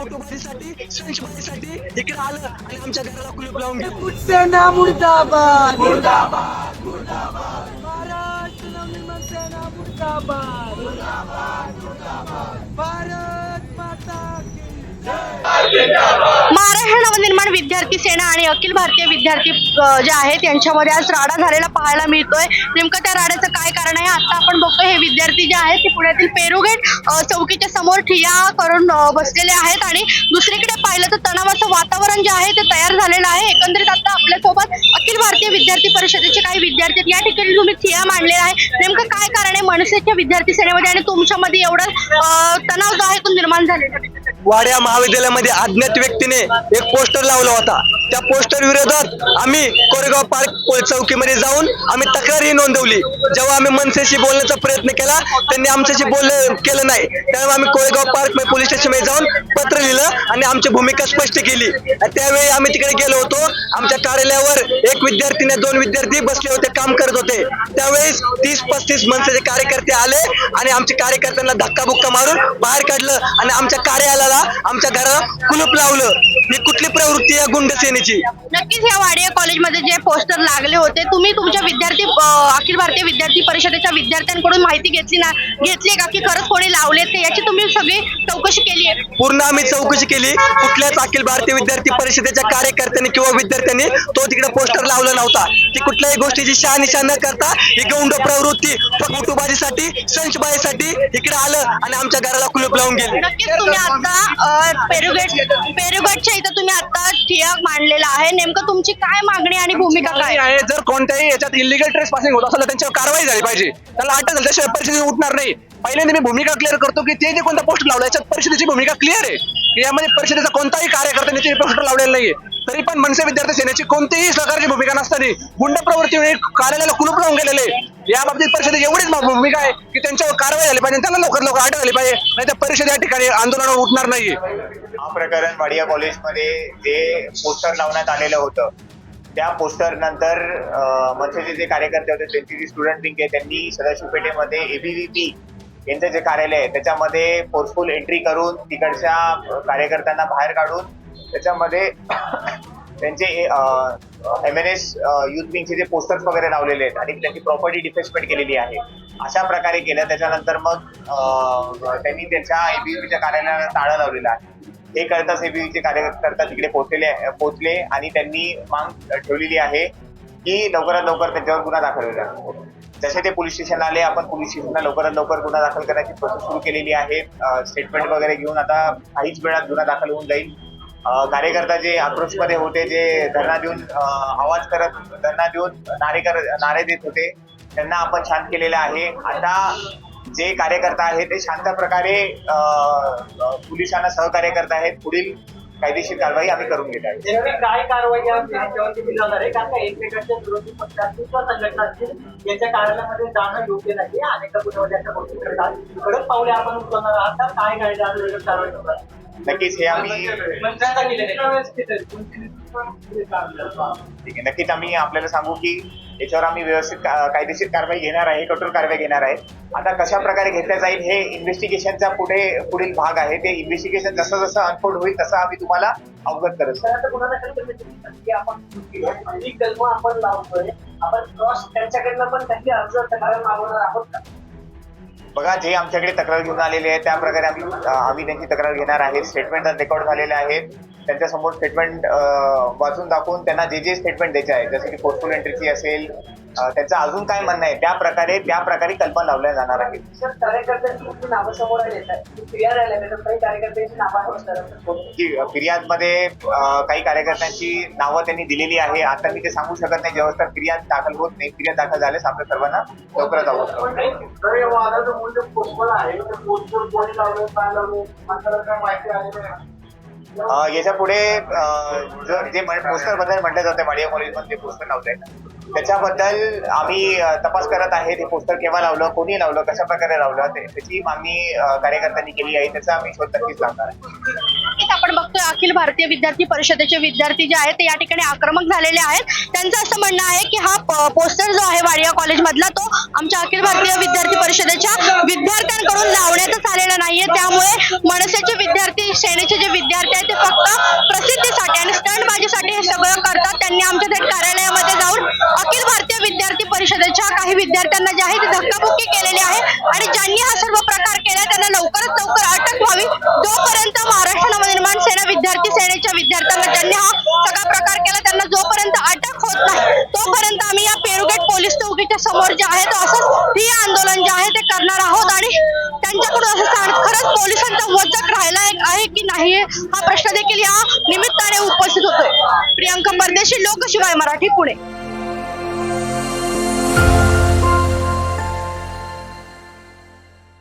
फोटोबाजीसाठी संशबाजीसाठी इकडे आलं आणि आमच्या घराला कुलूप लावून गेलं सेना मुर्दाबाद? मुर्दाबाद मुर्दाबाद. नवनिर्माण सेना मुर्दाबाद. भारत महाराष्ट्र नवनिर्माण विद्यार्थी सेना आणि अखिल भारतीय विद्यार्थी जे आहेत यांच्यामध्ये आज राडा झालेला पाहायला मिळतोय. नेमकं त्या राड्याचं काय कारण आहे? आता आपण बघतोय हे विद्यार्थी जे आहेत ते पुण्यातील पेरुगेट चौकीच्या समोर ठिया करून बसलेले आहेत. आणि दुसरीकडे पाहिलं तर तणावाचं वातावरण जे आहे ते तयार झालेलं आहे. एकंदरीत आता आपल्यासोबत अखिल भारतीय विद्यार्थी परिषदेचे काही विद्यार्थी आहेत. या ठिकाणी तुम्ही ठिया मांडलेला आहे. नेमकं काय कारण आहे? मनसेच्या विद्यार्थी सेनेमध्ये आणि तुमच्यामध्ये एवढं तणाव जो आहे तो निर्माण झालेला आहे. वाड्या महाविद्यालयामध्ये अज्ञात व्यक्तीने एक पोस्टर लावला होता. त्या पोस्टर विरोधात आम्ही कोरेगाव पार्क चौकीमध्ये जाऊन आम्ही तक्रारही नोंदवली. जेव्हा आम्ही मनसेशी बोलण्याचा प्रयत्न केला त्यांनी आमच्याशी बोललं केलं नाही. त्यामुळे आम्ही कोरेगाव पार्क पोलीस स्टेशनमध्ये जाऊन पत्र लिहिलं आणि आमची भूमिका स्पष्ट केली. आणि त्यावेळी आम्ही तिकडे गेलो होतो. आमच्या कार्यालयावर एक विद्यार्थीने दोन विद्यार्थी बसले होते काम करत होते. त्यावेळेस तीस पस्तीस मनसेचे कार्यकर्ते आले आणि आमच्या कार्यकर्त्यांना धक्काबुक्का मारून बाहेर काढलं आणि आमच्या कार्यालयाला आमच्या घराला कुलूप लावलं. ही कुठली प्रवृत्ती आहे गुंड सेनेची? नक्कीच या वाडिया कॉलेजमध्ये जे पोस्टर लागले होते तुम्ही तुमच्या विद्यार्थी अ, अखिल भारतीय विद्यार्थी परिषदेच्या विद्यार्थ्यांकडून माहिती घेतली ना घेतली का? की खरंच कोणी लावले ते? याची तुम्ही सगळी चौकशी केली आहे. पूर्ण आम्ही चौकशी केली. कुठल्याच अखिल भारतीय विद्यार्थी परिषदेच्या कार्यकर्त्यांनी किंवा विद्यार्थ्यांनी तो तिकडे पोस्टर लावला नव्हता. ती कुठल्याही गोष्टीची शहानिशा न करता ही गौंड प्रवृत्ती फोटोबाजीसाठी संशबाजीसाठी इकडे आलं आणि आमच्या घराला कुलूप लावून गेले. नक्कीच तुम्ही आता अ, पेरुगेट पेरुगेटच्या इथं तुम्ही आता ठिया मांडलेला आहे. नेमकं तुमची काय मागणी आणि भूमिका काय? आहे जर कोणत्याही याच्यात इलिगल ट्रेस पासिंग होत असेल तर त्यांच्यावर कारवाई झाली पाहिजे. त्याला अटक झाली त्याशिवाय परिस्थिती उठणार नाही. पहिल्यांदा मी भूमिका क्लिअर करतो की ते जे कोणता पोस्ट लावला याच्यात परिषदेची भूमिका क्लिअर आहे. की यामध्ये परिषदेचा कोणताही कार्यकर्त्याने ते पोस्टर लावलेलं नाहीये. तरी पण मनसे विद्यार्थी सेनेची कोणतीही सरकारची भूमिका नसताना गुंड प्रवृत्तीमुळे कार्यालयाला कुलूप लावून गेलेले. या बाबतीत परिषदे एवढीच भूमिका आहे की त्यांच्यावर कारवाई झाली पाहिजे त्यांना लवकर लवकर अटक झाली पाहिजे नाही तर परिषद या ठिकाणी आंदोलन उठणार नाहीये. हा प्रकरण वाडिया कॉलेजमध्ये जे पोस्टर लावण्यात आलेलं होतं त्या पोस्टर नंतर मनसेचे जे कार्यकर्ते होते त्यांची जी स्टुडंट विंग आहे त्यांनी सदाशिव पेठेमध्ये एबीव्हीपी यांचं जे कार्यालय आहे त्याच्यामध्ये फोर्सफुल एंट्री करून तिकडच्या कार्यकर्त्यांना बाहेर काढून त्याच्यामध्ये त्यांचे एम एन एस युथ विंगचे जे पोस्टर्स वगैरे लावलेले आहेत आणि त्यांची प्रॉपर्टी डिफेसमेंट केलेली आहे. अशा प्रकारे केलं त्याच्यानंतर मग त्यांनी त्यांच्या एबीव्हीच्या कार्यालयाला ताळं लावलेलं आहे. हे करताच एबीव्हीचे कार्यकर्ता तिकडे पोहोचलेले पोहोचले आणि त्यांनी मांग ठेवलेली आहे की लवकरात लवकर त्यांच्यावर गुन्हा दाखल केला जसे ते पोलीस स्टेशनला आले आपण पोलीस स्टेशनला लवकरात लवकर गुन्हा दाखल करण्याची प्रोसेस सुरू केलेली आहे. स्टेटमेंट वगैरे घेऊन आता काहीच वेळात गुन्हा दाखल होऊन जाईल. कार्यकर्ता जे आक्रोशमध्ये होते जे धरणा देऊन आवाज करत धरणा देऊन नारे कर नारे देत होते त्यांना आपण शांत केलेलं आहे. आता जे कार्यकर्ता आहेत ते शांत प्रकारे पोलिसांना सहकार्य करत आहेत. पुढील कायदेशीर कारवाई आम्ही करून घेत आहे काय कारवाई आहे? कारण एकमेकांच्या विरोधी किंवा संघटना असतील कार्यालयामध्ये जाणं योग्य नाही अशा गोष्टी करतात कडक पावले आपण उचलणार आहात. काय कायदा कारवाई नक्कीच हे आम्ही ठीक आहे नक्कीच आम्ही आपल्याला सांगू की याच्यावर आम्ही व्यवस्थित कायदेशीर कारवाई घेणार आहे कठोर कारवाई घेणार आहे आता कशा प्रकारे घेतल्या जाईल हे इन्व्हेस्टिगेशनचा पुढे पुढील भाग आहे ते इन्व्हेस्टिगेशन जसं जसं अनफोल्ड होईल तसं आम्ही तुम्हाला अवगत करत आपण. ही आपण लावतोय आपण क्रॉस त्यांच्याकडनं पण काही अर्ज तक्रार मागवणार आहोत का बघा जे आमच्याकडे तक्रार घेऊन आलेले आहे त्याप्रकारे आम्ही आम्ही त्यांची तक्रार घेणार आहे स्टेटमेंट रेकॉर्ड झालेले आहेत. त्यांच्यासमोर स्टेटमेंट वाचून दाखवून त्यांना जे जे स्टेटमेंट द्यायचे आहे जसं की पोस्टल एंट्रीची असेल त्यांचं अजून काय म्हणणं आहे? त्या प्रकारे त्या प्रकारे कल्पना लावल्या जाणार आहेत. सर कार्यकर्त्यांची कुठली नावं समोर येत आहेत. फिर्याद आल्या काही कार्यकर्त्यांची नावं की फिर्यादमध्ये अं, काही कार्यकर्त्यांची नावं त्यांनी दिलेली आहे. आता मी ते सांगू शकत नाही. जेव्हा तर फिर्याद दाखल होत नाही फिर्याद दाखल झाल्यास आपल्या सर्वांना लवकरच आवडतं तर या वादाचं मूल्य पोस्टवर आहे तर पोस्टवर कोणी लावलं काय लावलं माणसाला काय माहिती आहे? का? अं, याच्यापुढे अं, जो- जे पोस्टरबद्दल म्हटलं जातं माडिया कॉलेजमध्ये पोस्टर लावलंय त्याच्याबद्दल आम्ही तपास करत आहे. ते पोस्टर केव्हा लावलं कोणी लावलं कशा प्रकारे लावलं ते- त्याची मागणी कार्यकर्त्यांनी केली आहे. त्याचा आम्ही शोध नक्कीच लावणार आहे. आपण बघतोय अखिल भारतीय विद्यार्थी परिषदेचे विद्यार्थी जे आहेत ते या ठिकाणी आक्रमक झालेले आहेत. त्यांचं असं म्हणणं आहे की हा पोस्टर जो आहे वाडिया कॉलेज मधला तो आमच्या अखिल भारतीय विद्यार्थी परिषदेच्या विद्यार्थ्यांकडून लावण्यातच आलेला नाहीये. त्यामुळे मनसेचे विद्यार्थी सेनेचे जे विद्यार्थी आहेत ते फक्त प्रसिद्धीसाठी आणि स्टंटबाजीसाठी हे सगळं करतात त्यांनी आमच्या थेट कार्यालयामध्ये जाऊन अखिल भारतीय विद्यार्थी परिषदेच्या काही विद्यार्थ्यांना जे आहे ते धक्काबुक्की केलेली आहे आणि ज्यांनी हा सर्व प्रकार केला त्यांना लवकरात लवकर अटक व्हावी. जोपर्यंत महाराष्ट्र नवनिर्माण सेना विद्यार्थी सेनेच्या विद्यार्थ्यांना ज्यांनी हा सगळा प्रकार केला त्यांना जोपर्यंत अटक होत नाही तोपर्यंत आम्ही या पेरुगेट पोलीस चौकीच्या समोर जे आहे तो असंच हे आंदोलन जे आहे ते करणार आहोत. आणि त्यांच्याकडून असं सांग खरंच पोलिसांचा वचक राहिला आहे- आहे की नाही हा प्रश्न देखील या निमित्ताने उपस्थित होतोय. प्रियंका परदेशी लोकशिवाय मराठी पुणे.